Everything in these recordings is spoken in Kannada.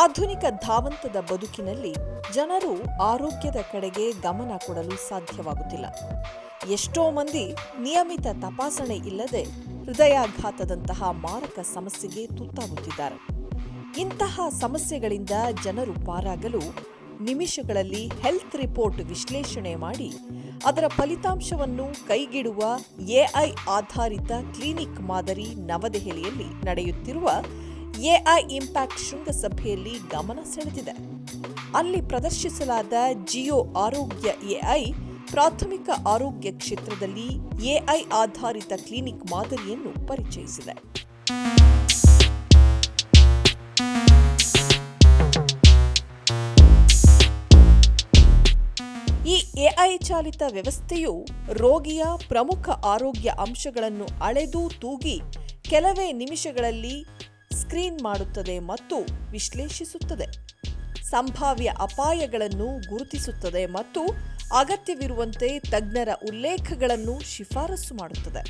ಆಧುನಿಕ ಧಾವಂತದ ಬದುಕಿನಲ್ಲಿ ಜನರು ಆರೋಗ್ಯದ ಕಡೆಗೆ ಗಮನ ಕೊಡಲು ಸಾಧ್ಯವಾಗುತ್ತಿಲ್ಲ. ಎಷ್ಟೋ ಮಂದಿ ನಿಯಮಿತ ತಪಾಸಣೆ ಇಲ್ಲದೆ ಹೃದಯಾಘಾತದಂತಹ ಮಾರಕ ಸಮಸ್ಯೆಗೆ ತುತ್ತಾಗುತ್ತಿದ್ದಾರೆ. ಇಂತಹ ಸಮಸ್ಯೆಗಳಿಂದ ಜನರು ಪಾರಾಗಲು ನಿಮಿಷಗಳಲ್ಲಿ ಹೆಲ್ತ್ ರಿಪೋರ್ಟ್ ವಿಶ್ಲೇಷಣೆ ಮಾಡಿ, ಅದರ ಫಲಿತಾಂಶವನ್ನು ಕೈಗಿಡುವ ಎಐ ಆಧಾರಿತ ಕ್ಲಿನಿಕ್ ಮಾದರಿ ನವದೆಹಲಿಯಲ್ಲಿ ನಡೆಯುತ್ತಿರುವ ಎಐ ಇಂಪ್ಯಾಕ್ಟ್ ಶೃಂಗಸಭೆಯಲ್ಲಿ ಗಮನ ಸೆಳೆದಿದೆ. ಅಲ್ಲಿ ಪ್ರದರ್ಶಿಸಲಾದ ಜಿಯೋ ಆರೋಗ್ಯ ಎಐ, ಪ್ರಾಥಮಿಕ ಆರೋಗ್ಯ ಕ್ಷೇತ್ರದಲ್ಲಿ ಎಐ ಆಧಾರಿತ ಕ್ಲಿನಿಕ್ ಮಾದರಿಯನ್ನು ಪರಿಚಯಿಸಿದೆ. ಈ ಎಐ ಚಾಲಿತ ವ್ಯವಸ್ಥೆಯು ರೋಗಿಯ ಪ್ರಮುಖ ಆರೋಗ್ಯ ಅಂಶಗಳನ್ನು ಅಳೆದು ತೂಗಿ ಕೆಲವೇ ನಿಮಿಷಗಳಲ್ಲಿ ಸ್ಕ್ರೀನ್ ಮಾಡುತ್ತದೆ ಮತ್ತು ವಿಶ್ಲೇಷಿಸುತ್ತದೆ. ಸಂಭಾವ್ಯ ಅಪಾಯಗಳನ್ನು ಗುರುತಿಸುತ್ತದೆ ಮತ್ತು ಅಗತ್ಯವಿರುವಂತೆ ತಜ್ಞರ ಉಲ್ಲೇಖಗಳನ್ನು ಶಿಫಾರಸು ಮಾಡುತ್ತದೆ.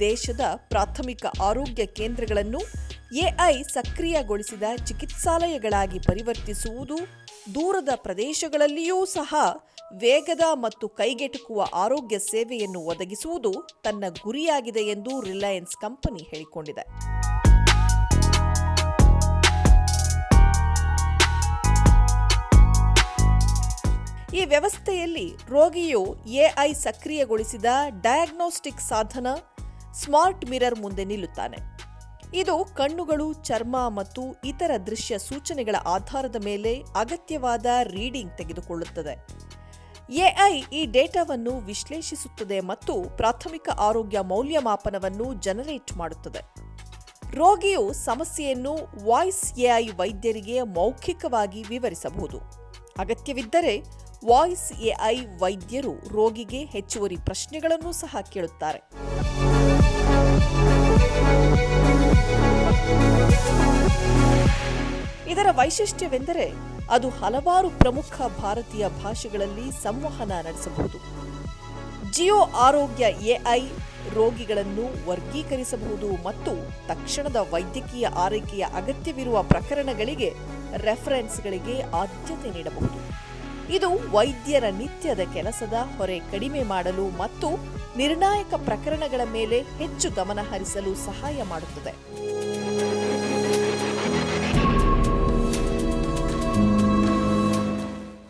ದೇಶದ ಪ್ರಾಥಮಿಕ ಆರೋಗ್ಯ ಕೇಂದ್ರಗಳನ್ನು ಎಐ ಸಕ್ರಿಯಗೊಳಿಸಿದ ಚಿಕಿತ್ಸಾಲಯಗಳಾಗಿ ಪರಿವರ್ತಿಸುವುದು, ದೂರದ ಪ್ರದೇಶಗಳಲ್ಲಿಯೂ ಸಹ ವೇಗದ ಮತ್ತು ಕೈಗೆಟುಕುವ ಆರೋಗ್ಯ ಸೇವೆಯನ್ನು ಒದಗಿಸುವುದು ತನ್ನ ಗುರಿಯಾಗಿದೆ ಎಂದು ರಿಲಯನ್ಸ್ ಕಂಪನಿ ಹೇಳಿಕೊಂಡಿದೆ. ಈ ವ್ಯವಸ್ಥೆಯಲ್ಲಿ ರೋಗಿಯು ಎಐ ಸಕ್ರಿಯಗೊಳಿಸಿದ ಡಯಾಗ್ನೋಸ್ಟಿಕ್ ಸಾಧನ, ಸ್ಮಾರ್ಟ್ ಮಿರರ್ ಮುಂದೆ ನಿಲ್ಲುತ್ತಾನೆ. ಇದು ಕಣ್ಣುಗಳು, ಚರ್ಮ ಮತ್ತು ಇತರ ದೃಶ್ಯ ಸೂಚನೆಗಳ ಆಧಾರದ ಮೇಲೆ ಅಗತ್ಯವಾದ ರೀಡಿಂಗ್ ತೆಗೆದುಕೊಳ್ಳುತ್ತದೆ. ಎಐ ಈ ಡೇಟಾವನ್ನು ವಿಶ್ಲೇಷಿಸುತ್ತದೆ ಮತ್ತು ಪ್ರಾಥಮಿಕ ಆರೋಗ್ಯ ಮೌಲ್ಯಮಾಪನವನ್ನು ಜನರೇಟ್ ಮಾಡುತ್ತದೆ. ರೋಗಿಯು ಸಮಸ್ಯೆಯನ್ನು ವಾಯ್ಸ್ ಎಐ ವೈದ್ಯರಿಗೆ ಮೌಖಿಕವಾಗಿ ವಿವರಿಸಬಹುದು. ಅಗತ್ಯವಿದ್ದರೆ ವಾಯ್ಸ್ ಎಐ ವೈದ್ಯರು ರೋಗಿಗೆ ಹೆಚ್ಚುವರಿ ಪ್ರಶ್ನೆಗಳನ್ನು ಸಹ ಕೇಳುತ್ತಾರೆ. ಇದರ ವೈಶಿಷ್ಟ್ಯವೆಂದರೆ ಅದು ಹಲವಾರು ಪ್ರಮುಖ ಭಾರತೀಯ ಭಾಷೆಗಳಲ್ಲಿ ಸಂವಹನ ನಡೆಸಬಹುದು. ಜಿಯೋ ಆರೋಗ್ಯ ಎಐ ರೋಗಿಗಳನ್ನು ವರ್ಗೀಕರಿಸಬಹುದು ಮತ್ತು ತಕ್ಷಣದ ವೈದ್ಯಕೀಯ ಆರೈಕೆಯ ಅಗತ್ಯವಿರುವ ಪ್ರಕರಣಗಳಿಗೆ ರೆಫರೆನ್ಸ್ಗಳಿಗೆ ಆದ್ಯತೆ ನೀಡಬಹುದು. ಇದು ವೈದ್ಯರ ನಿತ್ಯದ ಕೆಲಸದ ಹೊರೆ ಕಡಿಮೆ ಮಾಡಲು ಮತ್ತು ನಿರ್ಣಾಯಕ ಪ್ರಕರಣಗಳ ಮೇಲೆ ಹೆಚ್ಚು ಗಮನ ಹರಿಸಲು ಸಹಾಯ ಮಾಡುತ್ತದೆ.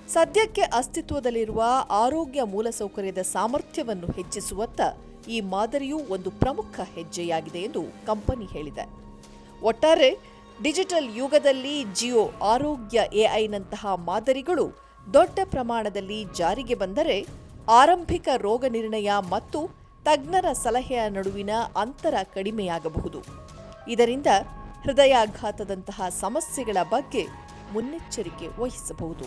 ಸದ್ಯಕ್ಕೆ ಅಸ್ತಿತ್ವದಲ್ಲಿರುವ ಆರೋಗ್ಯ ಮೂಲಸೌಕರ್ಯದ ಸಾಮರ್ಥ್ಯವನ್ನು ಹೆಚ್ಚಿಸುವತ್ತ ಈ ಮಾದರಿಯು ಒಂದು ಪ್ರಮುಖ ಹೆಜ್ಜೆಯಾಗಿದೆ ಎಂದು ಕಂಪನಿ ಹೇಳಿದೆ. ಒಟ್ಟಾರೆ, ಡಿಜಿಟಲ್ ಯುಗದಲ್ಲಿ ಜಿಯೋ ಆರೋಗ್ಯ ಎಐನಂತಹ ಮಾದರಿಗಳು ದೊಡ್ಡ ಪ್ರಮಾಣದಲ್ಲಿ ಜಾರಿಗೆ ಬಂದರೆ ಆರಂಭಿಕ ರೋಗ ನಿರ್ಣಯ ಮತ್ತು ತಜ್ಞರ ಸಲಹೆಯ ನಡುವಿನ ಅಂತರ ಕಡಿಮೆಯಾಗಬಹುದು. ಇದರಿಂದ ಹೃದಯಾಘಾತದಂತಹ ಸಮಸ್ಯೆಗಳ ಬಗ್ಗೆ ಮುನ್ನೆಚ್ಚರಿಕೆ ವಹಿಸಬಹುದು.